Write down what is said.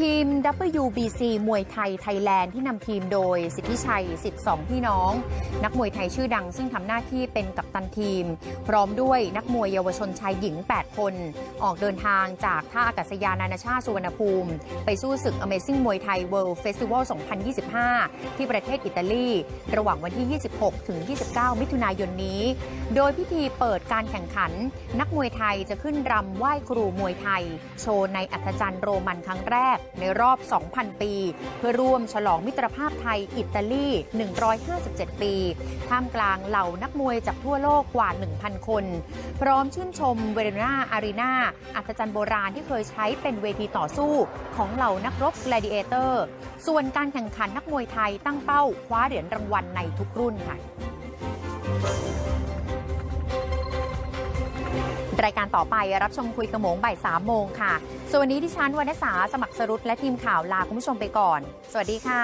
ทีม WBC มวยไทยไทยแลนด์ที่นำทีมโดยสิทธิชัยสิทธิสองพี่น้อง นักมวยไทยชื่อดังซึ่งทำหน้าที่เป็นกัปตันทีม พร้อมด้วยนักมวยเยาวชนชายหญิง 8 คน ออกเดินทางจากท่าอากาศยานานาชาติสุวรรณภูมิ ไปสู้ศึก Amazing มวยไทย World Festival 2025 ที่ประเทศอิตาลี ระหว่างวันที่ 26 ถึง 29 มิถุนายนนี้ โดยพิธีเปิดการแข่งขัน นักมวยไทยจะขึ้นรำไหว้ครูมวยไทย โชว์ในอัธจันทร์โรมันครั้งแรกในรอบ 2,000 ปี เพื่อร่วมฉลองมิตรภาพไทยอิตาลี 157 ปี ท่ามกลางเหล่านักมวยจากทั่วโลกกว่า 1,000 คน พร้อมชื่นชมเวเรนาอารีนาอัธจันทร์โบราณที่เคยใช้เป็นเวทีต่อสู้ของเหล่านักรบ gladiator ส่วนการแข่งขันนักมวยไทยตั้งเป้าคว้าเหรียญรางวัลในทุกรุ่นค่ะ รายการต่อไปรับชมคุยกระโมงบ่ายสามโมงค่ะ ส่วนวันนี้ที่ฉันวรรณสาสมัครสรุตและทีมข่าวลาคุณผู้ชมไปก่อน สวัสดีค่ะ